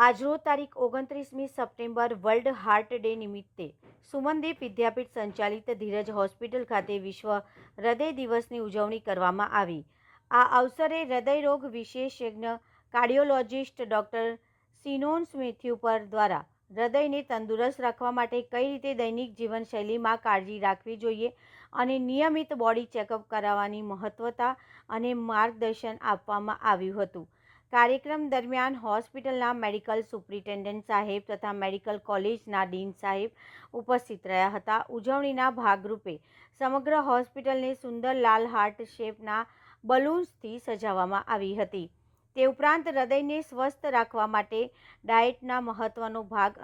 આજરોજ તારીખ ઓગણત્રીસમી સપ્ટેમ્બર વર્લ્ડ હાર્ટ ડે નિમિત્તે સુમનદીપ વિદ્યાપીઠ સંચાલિત ધીરજ હોસ્પિટલ ખાતે વિશ્વ હૃદય દિવસની ઉજવણી કરવામાં આવી. આ અવસરે હૃદયરોગ વિશેષજ્ઞ કાર્ડિયોલોજિસ્ટ ડૉક્ટર સિનોન્સ સ્મિથ્યુ પર દ્વારા હૃદયને તંદુરસ્ત રાખવા માટે કઈ રીતે દૈનિક જીવનશૈલીમાં કાળજી રાખવી જોઈએ અને નિયમિત બોડી ચેકઅપ કરાવવાની મહત્ત્વતા અને માર્ગદર્શન આપવામાં આવ્યું હતું. કાર્યક્રમ દરમિયાન હોસ્પિટલના મેડિકલ સુપ્રિન્ટેન્ડન્ટ સાહેબ તથા મેડિકલ કોલેજના ડીન સાહેબ ઉપસ્થિત રહ્યા હતા. ઉજવણીના ભાગરૂપે સમગ્ર હોસ્પિટલને સુંદર લાલ હાર્ટ શેપના બલૂન્સથી સજાવવામાં આવી હતી. તે ઉપરાંત હૃદયને સ્વસ્થ રાખવા માટે ડાયટના મહત્વનો ભાગ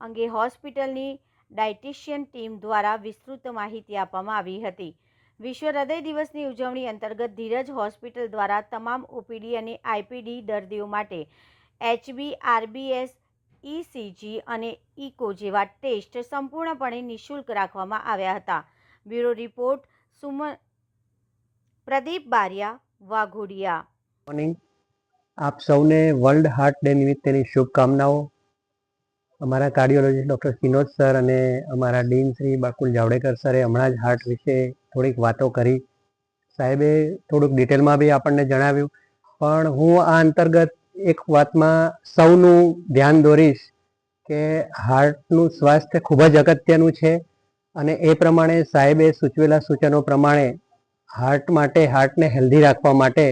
અંગે હોસ્પિટલની ડાયટિશિયન ટીમ દ્વારા વિસ્તૃત માહિતી આપવામાં આવી હતી. વિશ્વ હૃદય દિવસની ઉજવણી અંતર્ગત ધીરજ હોસ્પિટલ દ્વારા તમામ ઓપીડી અને આઈપીડી દર્દીઓ માટે એચબી આરબીએસ ઇસીજી અને ઇકો જેવા ટેસ્ટ સંપૂર્ણપણે નિઃશુલ્ક રાખવામાં આવ્યા હતા. Bureau report Suman Pradeep Bariya, Waghodia. આપ સૌને વર્લ્ડ હાર્ટ ડે નિમિત્તેની શુભકામનાઓ. અમારા કાર્ડિયોલોજીસ્ટ ડૉક્ટર સિનોજ સર અને અમારા ડીન શ્રી બાકુલ જાવડેકર સરે હમણાં જ હાર્ટ વિશે થોડીક વાતો કરી. સાહેબે થોડુંક ડિટેલમાં બી આપણને જણાવ્યું. પણ હું આ અંતર્ગત એક વાતમાં સૌનું ધ્યાન દોરીશ કે હાર્ટનું સ્વાસ્થ્ય ખૂબ જ અગત્યનું છે અને એ પ્રમાણે સાહેબે સૂચવેલા સૂચનો પ્રમાણે હાર્ટ માટે હાર્ટને હેલ્ધી રાખવા માટે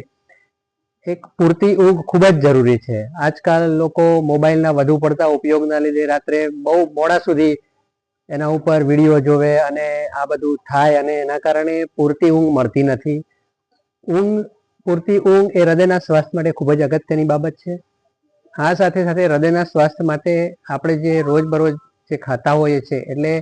એક પૂરતી ઊંઘ ખૂબ જ જરૂરી છે. આજકાલ લોકો મોબાઈલના વધુ પડતા ઉપયોગના લીધે રાત્રે બહુ મોડા સુધી એના ઉપર વીડિયો જોવે અને આ બધું થાય અને એના કારણે પૂરતી ઊંઘ મળતી નથી. ઊંઘ, પૂરતી ઊંઘ એ હૃદયના સ્વાસ્થ્ય માટે ખૂબ જ અગત્યની બાબત છે. આ સાથે સાથે હૃદયના સ્વાસ્થ્ય માટે આપણે જે રોજબરોજ જે ખાતા હોઈએ છીએ, એટલે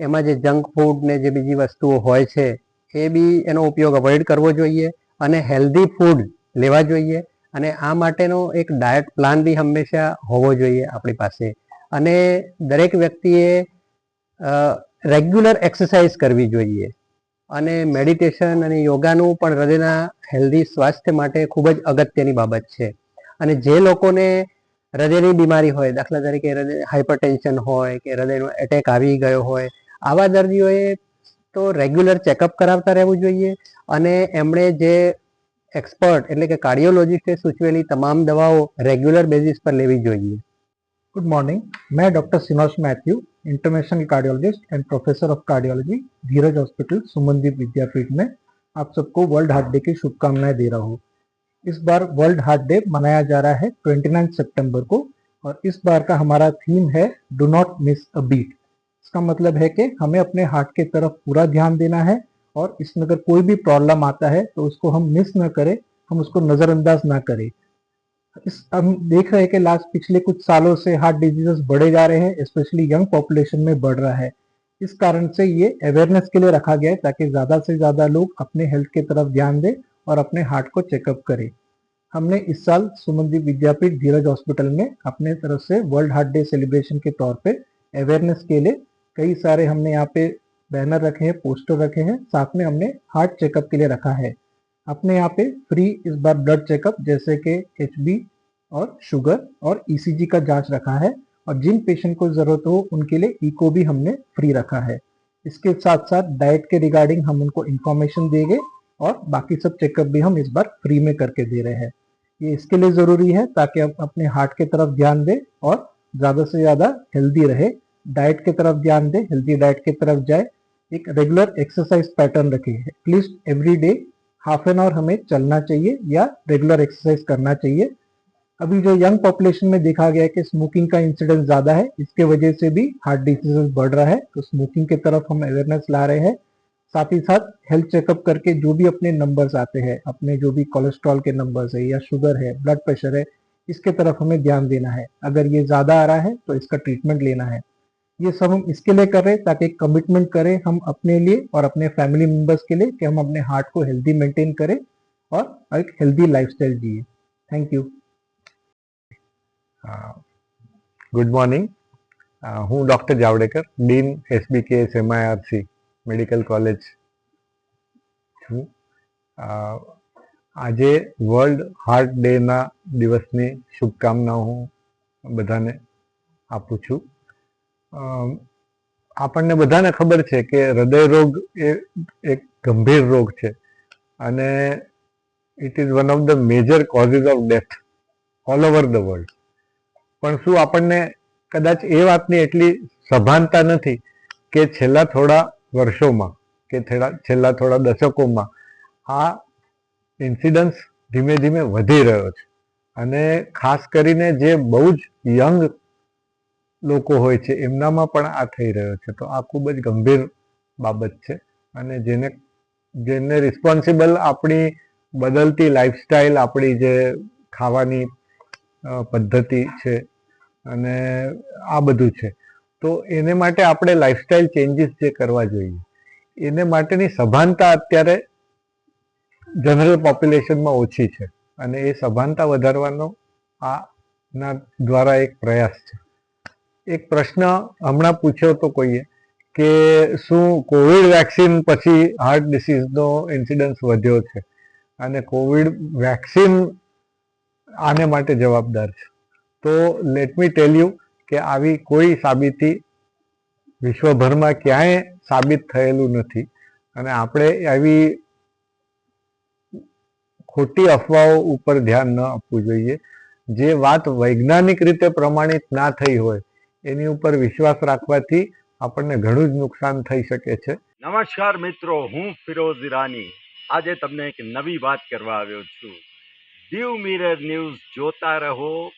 એમાં જે જંક ફૂડ ને જે બીજી વસ્તુઓ હોય છે, એ બી એનો ઉપયોગ અવોઇડ કરવો જોઈએ અને હેલ્ધી ફૂડ લેવા જોઈએ અને આ માટેનો એક ડાયટ પ્લાન બી હંમેશા હોવો જોઈએ આપણી પાસે. અને દરેક વ્યક્તિએ રેગ્યુલર એક્સરસાઇઝ કરવી જોઈએ. અને મેડિટેશન અને યોગાનું પણ હૃદયના હેલ્ધી સ્વાસ્થ્ય માટે ખૂબ જ અગત્યની બાબત છે. અને જે લોકોને હૃદયની બીમારી હોય, દાખલા તરીકે હૃદય હાઇપરટેન્શન હોય કે હૃદયનો એટેક આવી ગયો હોય, આવા દર્દીઓએ તો રેગ્યુલર ચેકઅપ કરાવતા રહેવું જોઈએ. અને એમણે જે એક્સપર્ટ એટલે કે કાર્ડિયોલોજિસ્ટે સૂચવેલી તમામ દવાઓ રેગ્યુલર બેઝિસ પર લેવી જોઈએ गुड मॉर्निंग मैं doctor Sinoj Mathew international cardiologist and professor of cardiology Dheeraj hospital Sumandeep Vidyapeeth में आप सबको वर्ल्ड हार्ट डे की शुभकामनाएं दे रहा हूँ इस बार वर्ल्ड हार्ट डे मनाया जा रहा है 29 सितंबर को और इस बार का हमारा थीम है do not miss a beat इसका मतलब है कि हमें अपने हार्ट की तरफ पूरा ध्यान देना है और इसमें अगर कोई भी प्रॉब्लम आता है तो उसको हम मिस ना करें, हम उसको नजरअंदाज ना करें। इस, हम देख रहे हैं कि लास्ट पिछले कुछ सालों से हार्ट डिजीजेस बढ़े जा रहे हैं स्पेशली यंग पॉपुलेशन में बढ़ रहा है। इस कारण से ये अवेयरनेस के लिए रखा गया है, ताकि ज़्यादा से ज़्यादा लोग अपने हेल्थ की तरफ़ ध्यान दें और अपने हार्ट को चेकअप करें। हमने इस साल सुमनदीप विद्यापीठ धीरज हॉस्पिटल में अपने तरफ़ से वर्ल्ड हार्ट डे सेलिब्रेशन के तौर पे अवेयरनेस के लिए कई सारे हमने यहाँ पे बैनर रखे हैं, पोस्टर रखे हैं, साथ में हमने हार्ट चेकअप के लिए रखा है। अपने यहाँ पे फ्री इस बार ब्लड चेकअप जैसे कि एचबी और शुगर और ईसीजी का जाँच रखा है और जिन पेशेंट को ज़रूरत हो, उनके लिए इको भी हमने फ्री रखा है। इसके साथ साथ डाइट के रिगार्डिंग हम उनको इन्फॉर्मेशन देंगे और बाकी सब चेकअप भी हम इस बार फ्री में करके दे रहे हैं। ये इसके लिए ज़रूरी है ताकि हम अपने हार्ट के तरफ़ ध्यान दें और ज़्यादा से ज़्यादा हेल्दी रहे। डाइट की तरफ़ ध्यान दे हेल्थी डाइट की तरफ़ जाए, एक रेगुलर एक्सरसाइज पैटर्न रखें। At least every day half an hour हमें चलना चाहिए या रेगुलर एक्सरसाइज करना चाहिए। अभी जो यंग पॉपुलेशन में देखा गया है कि स्मोकिंग का इंसिडेंस ज़्यादा है, इसके वजह से भी हार्ट डिजीजेस बढ़ रहा है तो स्मोकिंग की तरफ़ हम अवेयरनेस ला रहे हैं। साथ ही साथ हेल्थ चेकअप करके जो भी अपने नंबर्स आते हैं, अपने जो भी कोलेस्ट्रॉल के नंबर्स है या शुगर है ब्लड प्रेशर है, इसके तरफ़ हमें ध्यान देना है। अगर ये ज़्यादा आ रहा है तो इसका ट्रीटमेंट लेना है। ये सब हम इसके लिए कर रहे हैं ताकि कमिटमेंट करें हम अपने लिए और अपने फैमिली मेंबर्स के लिए कि हम अपने हार्ट को हेल्दी मेंटेन करें और एक हेल्दी लाइफस्टाइल जिए थैंक यू ગુડ મોર્નિંગ હું doctor Javadekar dean SBK MIRC medical college છું અ, આજે વર્લ્ડ હાર્ટ ડેના દિવસની શુભકામનાઓ હું બધાને આપું છું અમ, આપણને બધાને ખબર છે કે હૃદય રોગ એ એક ગંભીર રોગ છે. અને it is one of the major causes of death all over the world પણ શું આપણને કદાચ એ વાતની એટલી સભાનતા નથી કે છેલ્લા થોડા વર્ષોમાં કે છેલ્લા થોડા દશકોમાં આ ઇન્સિડન્સ ધીમે ધીમે વધી રહ્યો છે. અને ખાસ કરીને જે બહુ જ યંગ લોકો હોય છે, એમનામાં પણ આ થઈ રહ્યો છે. તો આ ખૂબ જ ગંભીર બાબત છે અને જેને જેને રિસ્પોન્સિબલ આપણી બદલતી લાઈફસ્ટાઈલ આપણી જે ખાવાની પદ્ધતિ છે અને આ બધું છે. તો એને માટે આપણે લાઈફસ્ટાઈલ ચેન્જીસ જે કરવા જોઈએ, એને માટેની સભાનતા અત્યારે જનરલ પોપ્યુલેશનમાં ઓછી છે અને એ સભાનતા વધારવાનો આના દ્વારા એક પ્રયાસ છે. એક પ્રશ્ન હમણાં પૂછ્યો તો કોઈએ કે શું કોવિડ વેક્સિન પછી હાર્ટ ડિસીઝનો ઇન્સિડન્સ વધ્યો છે? અને કોવિડ વેક્સિન આને માટે જવાબદાર છે. તો લેટ મી ટેલ યુ કે આવી કોઈ સાબિતી વિશ્વભરમાં ક્યાંય સાબિત થયેલું નથી. અને આપણે આવી ખોટી અફવાઓ ઉપર ધ્યાન ન આપવું જોઈએ. જે વાત વૈજ્ઞાનિક રીતે પ્રમાણિત ના થઈ હોય એની ઉપર વિશ્વાસ રાખવાથી આપણને ઘણું જ નુકસાન થઈ શકે છે. નમસ્કાર મિત્રો, હું ફિરોઝ ઈરાની. આજે તમને એક નવી વાત કરવા આવ્યો છું. દીવ મિરર ન્યૂઝ જોતા રહો,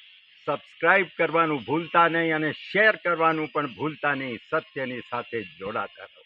સબસ્ક્રાઇબ કરવાનું ભૂલતા નહીં અને શેર કરવાનું પણ ભૂલતા નહીં, સત્યની સાથે જોડાતા રહો.